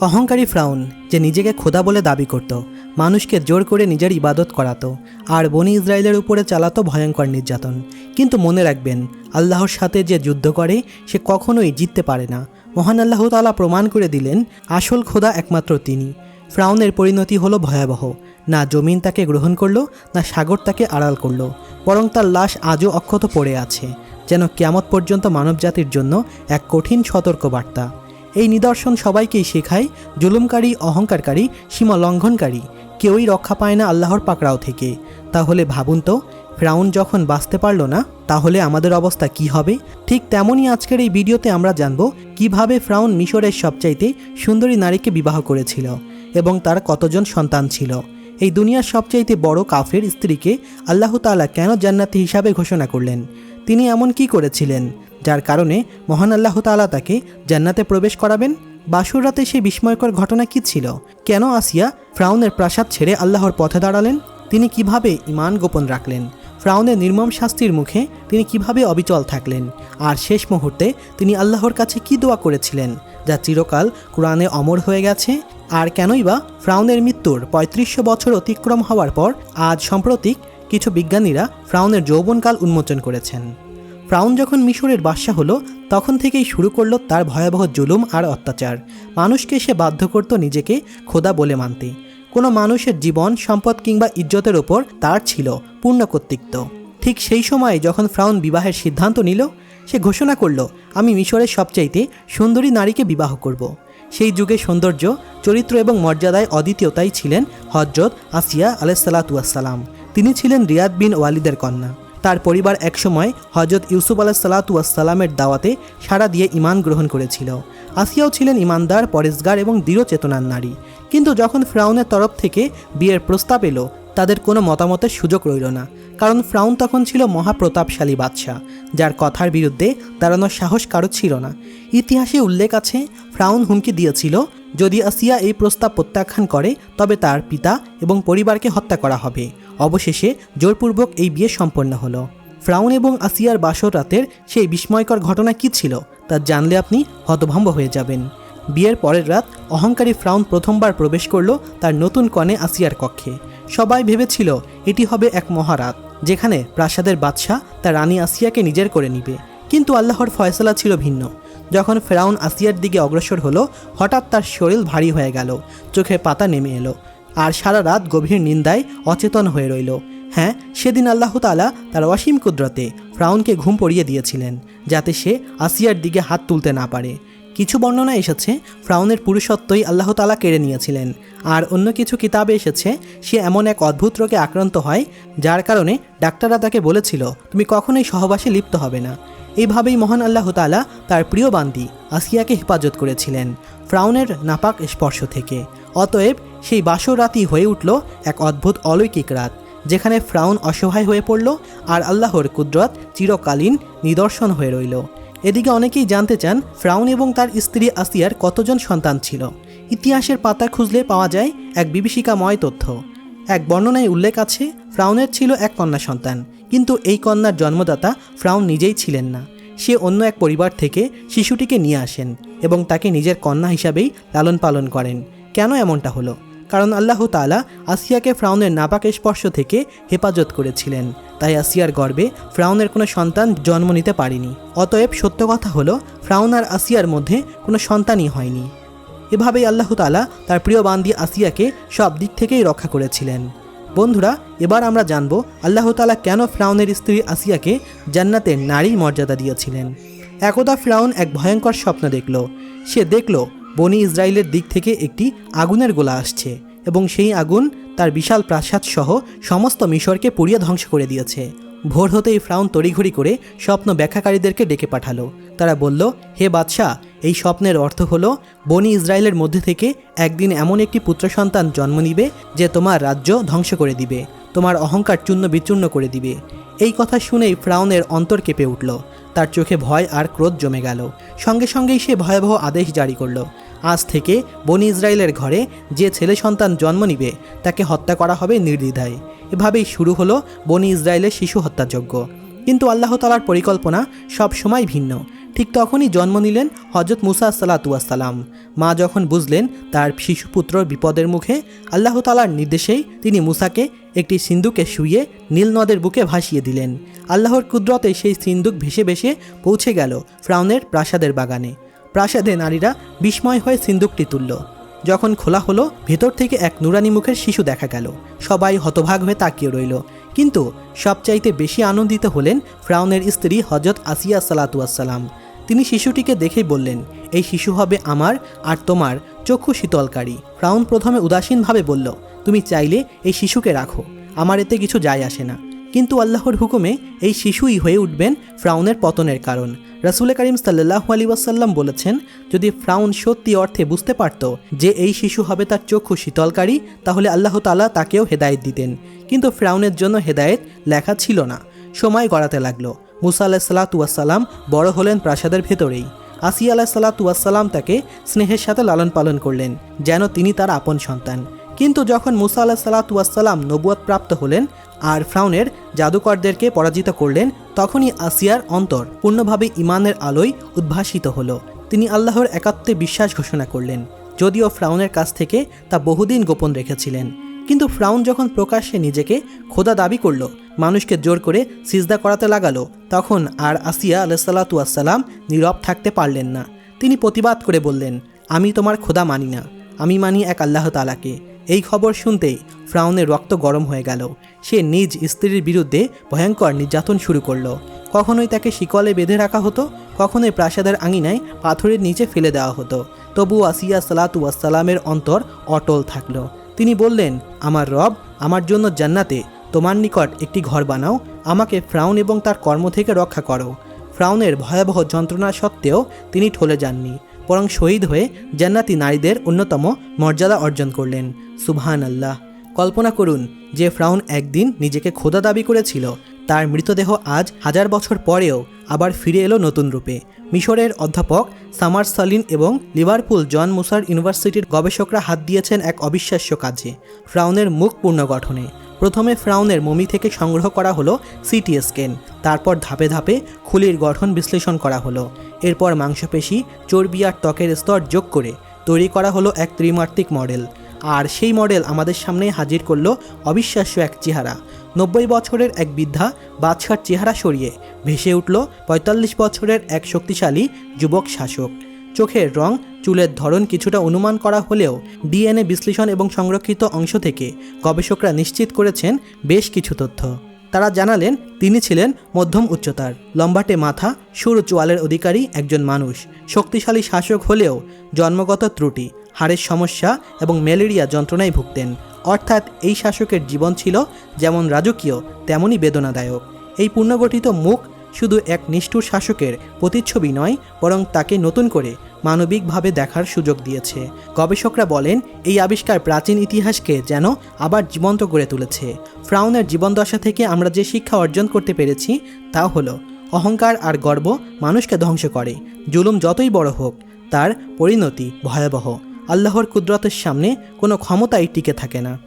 অহংকারী ফ্রাউন, যে নিজেকে খোদা বলে দাবি করত, মানুষকে জোর করে নিজের ইবাদত করাতো, আর বনি ইসরায়েলের উপরে চালাতো ভয়ঙ্কর নির্যাতন। কিন্তু মনে রাখবেন, আল্লাহর সাথে যে যুদ্ধ করে, সে কখনোই জিততে পারে না। মহান আল্লাহ তাআলা প্রমাণ করে দিলেন, আসল খোদা একমাত্র তিনি। ফ্রাউনের পরিণতি হলো ভয়াবহ। না জমিন তাকে গ্রহণ করল, না সাগর তাকে আড়াল করল, বরং তার লাশ আজও অক্ষত পড়ে আছে, যেন কেয়ামত পর্যন্ত মানবজাতির জন্য এক কঠিন সতর্কবার্তা। এই নিদর্শন সবাইকেই শেখায়, জুলুমকারী, অহংকারকারী সীমা লঙ্ঘনকারী কেউই রক্ষা পায় না আল্লাহর পাকড়াও থেকে। তাহলে ভাবুন তো, ফ্রাউন যখন বাঁচতে পারল না, তাহলে আমাদের অবস্থা কি হবে? ঠিক তেমনই আজকের এই ভিডিওতে আমরা জানব, কীভাবে ফ্রাউন মিশরের সবচাইতে সুন্দরী নারীকে বিবাহ করেছিল এবং তার কতজন সন্তান ছিল। এই দুনিয়ার সবচাইতে বড় কাফের স্ত্রীকে আল্লাহ তাআলা কেন জান্নাতি হিসাবে ঘোষণা করলেন? তিনি এমন কি করেছিলেন? যার কারণে মহান আল্লাহ তাআলা তাকে জান্নাতে প্রবেশ করাবেন। বাসুর রাতে সেই বিস্ময়কর ঘটনা কি ছিল? কেন আসিয়া ফ্রাউনের প্রাসাদ ছেড়ে আল্লাহর পথে দাঁড়ালেন? তিনি কীভাবে ইমান গোপন রাখলেন? ফ্রাউনের নির্মম শাস্তির মুখে তিনি কীভাবে অবিচল থাকলেন? আর শেষ মুহূর্তে তিনি আল্লাহর কাছে কি দোয়া করেছিলেন, যা চিরকাল কোরআনে অমর হয়ে গেছে? আর কেনই বা ফ্রাউনের মৃত্যুর পঁয়ত্রিশশো বছর অতিক্রম হওয়ার পর আজ সাম্প্রতিক কিছু বিজ্ঞানীরা ফ্রাউনের যৌবনকাল উন্মোচন করেছেন। ফ্রাউন যখন মিশরের বাদশা হলো, তখন থেকেই শুরু করল তার ভয়াবহ জুলুম আর অত্যাচার। মানুষকে সে বাধ্য করত নিজেকে খোদা বলে মানতে। কোনো মানুষের জীবন, সম্পদ কিংবা ইজ্জতের ওপর তার ছিল পূর্ণ কর্তৃত্ব। ঠিক সেই সময়ে যখন ফ্রাউন বিবাহের সিদ্ধান্ত নিল, সে ঘোষণা করল, আমি মিশরের সবচাইতে সুন্দরী নারীকে বিবাহ করব। সেই যুগে সৌন্দর্য, চরিত্র এবং মর্যাদায় অদ্বিতীয়তাই ছিলেন হজরত আসিয়া আলাইসাল্লাতুয়াসাল্লাম তিনি ছিলেন রিয়াদ বিন ওয়ালিদের কন্যা। তার পরিবার একসময় হজরত ইউসুফ আলাহ সাল্লাতুয়াসাল্লামের দাওয়াতে সাড়া দিয়ে ইমান গ্রহণ করেছিল। আসিয়াও ছিলেন ইমানদার পরেশগার এবং দৃঢ় চেতনার নারী। কিন্তু যখন ফ্রাউনের তরফ থেকে বিয়ের প্রস্তাব এলো, তাদের কোনো মতামতের সুযোগ রইল না। কারণ ফ্রাউন তখন ছিল মহাপ্রতাপশালী বাদশাহ, যার কথার বিরুদ্ধে দাঁড়ানোর সাহস কারও ছিল না। ইতিহাসে উল্লেখ আছে, ফ্রাউন হুমকি দিয়েছিল যদি আসিয়া এই প্রস্তাব প্রত্যাখ্যান করে, তবে তার পিতা এবং পরিবারকে হত্যা করা হবে। অবশেষে জোরপূর্বক এই বিয়ে সম্পন্ন হলো। ফ্রাউন এবং আসিয়ার বাসর রাতের সেই বিস্ময়কর ঘটনা কি ছিল, তা জানলে আপনি হতভম্ব হয়ে যাবেন। বিয়ের পরের রাত অহংকারী ফ্রাউন প্রথমবার প্রবেশ করল তার নতুন কনে আসিয়ার কক্ষে। সবাই ভেবেছিল, এটি হবে এক মহারাত, যেখানে প্রাসাদের বাদশাহ তার রানী আসিয়াকে নিজের করে নিবে। কিন্তু আল্লাহর ফয়সলা ছিল ভিন্ন। যখন ফেরাউন আসিয়ার দিকে অগ্রসর হলো, হঠাৎ তার শরীর ভারী হয়ে গেল, চোখে পাতা নেমে এলো, আর সারা রাত গভীর নিন্দায় অচেতন হয়ে রইল। হ্যাঁ সেদিন আল্লাহ তালা তার অসীম কুদরতে ফ্রাউনকে ঘুম পড়িয়ে দিয়েছিলেন, যাতে সে আসিয়ার দিকে হাত তুলতে না পারে। কিছু বর্ণনা এসেছে ফ্রাউনের পুরুষত্বই আল্লাহ তালা কেড়ে নিয়েছিলেন। আর অন্য কিছু কিতাবে এসেছে, সে এমন এক অদ্ভুত রোগে আক্রান্ত হয়, যার কারণে ডাক্তাররা তাকে বলেছিল, তুমি কখনোই সহবাসে লিপ্ত হবে না। এইভাবেই মহান আল্লাহ তালা তার প্রিয় বান্দি আসিয়াকে হেফাজত করেছিলেন, ফ্রাউনের নাপাক স্পর্শ থেকে। অতএব সেই বাসর রাতই হয়ে উঠল এক অদ্ভুত অলৌকিক রাত, যেখানে ফ্রাউন অসহায় হয়ে পড়ল আর আল্লাহর কুদরত চিরকালীন নিদর্শন হয়ে রইল। এদিকে অনেকেই জানতে চান, ফ্রাউন এবং তার স্ত্রী আসিয়ার কতজন সন্তান ছিল। ইতিহাসের পাতা খুঁজলে পাওয়া যায় এক বিভীষিকাময় তথ্য। এক বর্ণনায় উল্লেখ আছে, ফ্রাউনের ছিল এক কন্যা সন্তান, কিন্তু এই কন্যার জন্মদাতা ফ্রাউন নিজেই ছিলেন না। সে অন্য এক পরিবার থেকে শিশুটিকে নিয়ে আসেন এবং তাকে নিজের কন্যা হিসাবেই লালন পালন করেন। কেন এমনটা হলো? কারণ আল্লাহ তালা আসিয়াকে ফ্রাউনের নাপাক স্পর্শ থেকে হেফাজত করেছিলেন। তাই আসিয়ার গর্বে ফ্রাউনের কোনো সন্তান জন্ম নিতে পারেনি। অতএব সত্য কথা হলো, ফ্রাউন আর আসিয়ার মধ্যে কোনো সন্তানই হয়নি। এভাবেই আল্লাহ তালা তার প্রিয় বান্দি আসিয়াকে সব দিক থেকেই রক্ষা করেছিলেন। বন্ধুরা, এবার আমরা জানব আল্লাহ তালা কেন ফ্রাউনের স্ত্রী আসিয়াকে জান্নাতের নারী মর্যাদা দিয়েছিলেন। একদা ফ্রাউন এক ভয়ঙ্কর স্বপ্ন দেখল। সে দেখল, বনি ইসরায়েলের দিক থেকে একটি আগুনের গোলা আসছে। এবং সেই আগুন তার বিশাল প্রাসাদ সহ সমস্ত মিশরকে পুড়িয়ে ধ্বংস করে দিয়েছে। ভোর হতেই ফ্রাউন তড়িঘড়ি করে স্বপ্ন ব্যাখ্যাকারীদেরকে ডেকে পাঠালো। তারা বলল, হে বাদশাহ, এই স্বপ্নের অর্থ হলো, বনি ইসরায়েলের মধ্যে থেকে একদিন এমন একটি পুত্র সন্তান জন্ম নিবে যে তোমার রাজ্য ধ্বংস করে দিবে, তোমার অহংকার চূর্ণ বিচূর্ণ করে দিবে। এই কথা শুনেই ফ্রাউনের অন্তর কেঁপে উঠল। তার চোখে ভয় আর ক্রোধ জমে গেল। সঙ্গে সঙ্গেই সে ভয়াবহ আদেশ জারি করল। আজ থেকে বনি ইসরায়েলের ঘরে যে ছেলে সন্তান জন্ম নিবে, তাকে হত্যা করা হবে নির্দ্বিধায়। এভাবেই শুরু হলো বনি ইসরায়েলের শিশু হত্যাযজ্ঞ। কিন্তু আল্লাহ তালার পরিকল্পনা সব সময় ভিন্ন। ঠিক তখনই জন্ম নিলেন হজরত মুসা সালাতুয়াসাল্লাম মা যখন বুঝলেন তার শিশুপুত্র বিপদের মুখে, আল্লাহ তালার নির্দেশেই তিনি মুসাকে একটি সিন্ধুকে শুইয়ে নীল নদের বুকে ভাসিয়ে দিলেন। আল্লাহর কুদরতে সেই সিন্ধুক ভেসে ভেসে পৌঁছে গেল ফ্রাউনের প্রাসাদের বাগানে। প্রাসাদে নারীরা বিস্ময় হয়ে সিন্দুকটি তুলল। যখন খোলা হলো, ভেতর থেকে এক নুরানি মুখের শিশু দেখা গেল। সবাই হতভাগ হয়ে তাকিয়ে রইল। কিন্তু সবচাইতে বেশি আনন্দিত হলেন ফ্রাউনের স্ত্রী হজরত আসিয়া সালাতুয়াসাল্লাম তিনি শিশুটিকে দেখেই বললেন, এই শিশু হবে আমার আর তোমার চক্ষু শীতলকারী। ফ্রাউন প্রথমে উদাসীনভাবে বলল, তুমি চাইলে এই শিশুকে রাখো। আমার এতে কিছু যায় আসে না। কিন্তু আল্লাহর হুকুমে এই শিশুই হয়ে উঠবেন ফ্রাউনের পতনের কারণ। রাসুল করিম সাল্লাহু আলী ওয়াসাল্লাম বলেছেন, যদি ফ্রাউন সত্যি অর্থে বুঝতে পারত যে এই শিশু হবে তার চক্ষু শীতলকারী, তাহলে আল্লাহ তালা তাকেও হেদায়েত দিতেন। কিন্তু ফ্রাউনের জন্য হেদায়েত লেখা ছিল না। সময় গড়াতে লাগল। মুসা আল্লাহ সাল্লাতুয়াসাল্লাম বড় হলেন প্রাসাদের ভেতরেই। আসিয়া আলাহ সাল্লাতুয়াসাল্লাম তাকে স্নেহের সাথে লালন পালন করলেন, যেন তিনি তার আপন সন্তান। কিন্তু যখন মুসা আল্লাহ সাল্লাতুয়াসাল্লাম নবুয়াত প্রাপ্ত হলেন আর ফ্রাউনের জাদুকরদেরকে পরাজিত করলেন, তখনই আসিয়ার অন্তর পূর্ণভাবে ইমানের আলোয় উদ্ভাসিত হলো। তিনি আল্লাহর একাত্মে বিশ্বাস ঘোষণা করলেন, যদিও ফ্রাউনের কাছ থেকে তা বহুদিন গোপন রেখেছিলেন। কিন্তু ফ্রাউন যখন প্রকাশ্যে নিজেকে খোদা দাবি করল, মানুষকে জোর করে সিজদা করাতে লাগালো, তখন আর আসিয়া আলাইসাল্লাতুয়াসাল্লাম নীরব থাকতে পারলেন না। তিনি প্রতিবাদ করে বললেন, আমি তোমার খোদা মানি না। আমি মানি এক আল্লাহ তালাকে এই খবর শুনতেই ফ্রাউনের রক্ত গরম হয়ে গেল। সে নিজ স্ত্রীর বিরুদ্ধে ভয়ঙ্কর নির্যাতন শুরু করল। কখনোই তাকে শিকলে বেঁধে রাখা হতো, কখনোই প্রাসাদের আঙিনায় পাথরের নিচে ফেলে দেওয়া হতো। তবু আসিয়া সালাতু আসসালামের অন্তর অটল থাকল। তিনি বললেন, আমার রব আমার জন্য জান্নাতে তোমার নিকট একটি ঘর বানাও, আমাকে ফ্রাউন এবং তার কর্ম থেকে রক্ষা করো। ফ্রাউনের ভয়াবহ যন্ত্রণা সত্ত্বেও তিনি ঠলে যাননি। বরং শহীদ হয়ে জান্নাতি নারীদের অন্যতম মর্যাদা অর্জন করলেন। সুবহান আল্লাহ কল্পনা করুন, যে ফ্রাউন একদিন নিজেকে খোদা দাবি করেছিল, তার মৃতদেহ আজ হাজার বছর পরেও আবার ফিরে এলো নতুন রূপে। মিশরের অধ্যাপক সামার সালিন এবং লিভারপুল জন মুসার ইউনিভার্সিটির গবেষকরা হাত দিয়েছেন এক অবিশ্বাস্য কাজে, ফ্রাউনের মুখ পুনর্গঠনে। প্রথমে ফ্রাউনের মমি থেকে সংগ্রহ করা হলো সিটি স্ক্যান তারপর ধাপে ধাপে খুলির গঠন বিশ্লেষণ করা হলো। এরপর মাংসপেশি, চর্বি আর ত্বকের স্তর যোগ করে তৈরি করা হলো এক ত্রিমাত্রিক মডেল। আর সেই মডেল আমাদের সামনে হাজির করল অবিশ্বাস্য এক চেহারা। নব্বই বছরের এক বৃদ্ধা বাদশার চেহারা সরিয়ে ভেসে উঠল পঁয়তাল্লিশ বছরের এক শক্তিশালী যুবক শাসক। চোখের রং, চুলের ধরন কিছুটা অনুমান করা হলেও ডিএনএ বিশ্লেষণ এবং সংরক্ষিত অংশ থেকে গবেষকরা নিশ্চিত করেছেন বেশ কিছু তথ্য। তারা জানালেন, তিনি ছিলেন মধ্যম উচ্চতার। লম্বাটে মাথা, সুর চোয়ালের অধিকারী একজন মানুষ। শক্তিশালী শাসক হলেও জন্মগত ত্রুটি, হাড়ের সমস্যা এবং ম্যালেরিয়া যন্ত্রণায় ভুগতেন। অর্থাৎ এই শাসকের জীবন ছিল যেমন রাজকীয় তেমনই বেদনাদায়ক। এই পুনর্গঠিত মুখ শুধু এক নিষ্ঠুর শাসকের প্রতিচ্ছবি নয়, বরং তাকে নতুন করে মানবিকভাবে দেখার সুযোগ দিয়েছে। গবেষকরা বলেন, এই আবিষ্কার প্রাচীন ইতিহাসকে যেন আবার জীবন্ত করে তুলেছে। ফ্রাউনের জীবনদশা থেকে আমরা যে শিক্ষা অর্জন করতে পেরেছি, তা হলো, অহংকার আর গর্ব মানুষকে ধ্বংস করে। জুলুম যতই বড় হোক, তার পরিণতি ভয়াবহ। আল্লাহর কুদরতের সামনে কোনো ক্ষমতাই টিকে থাকে না।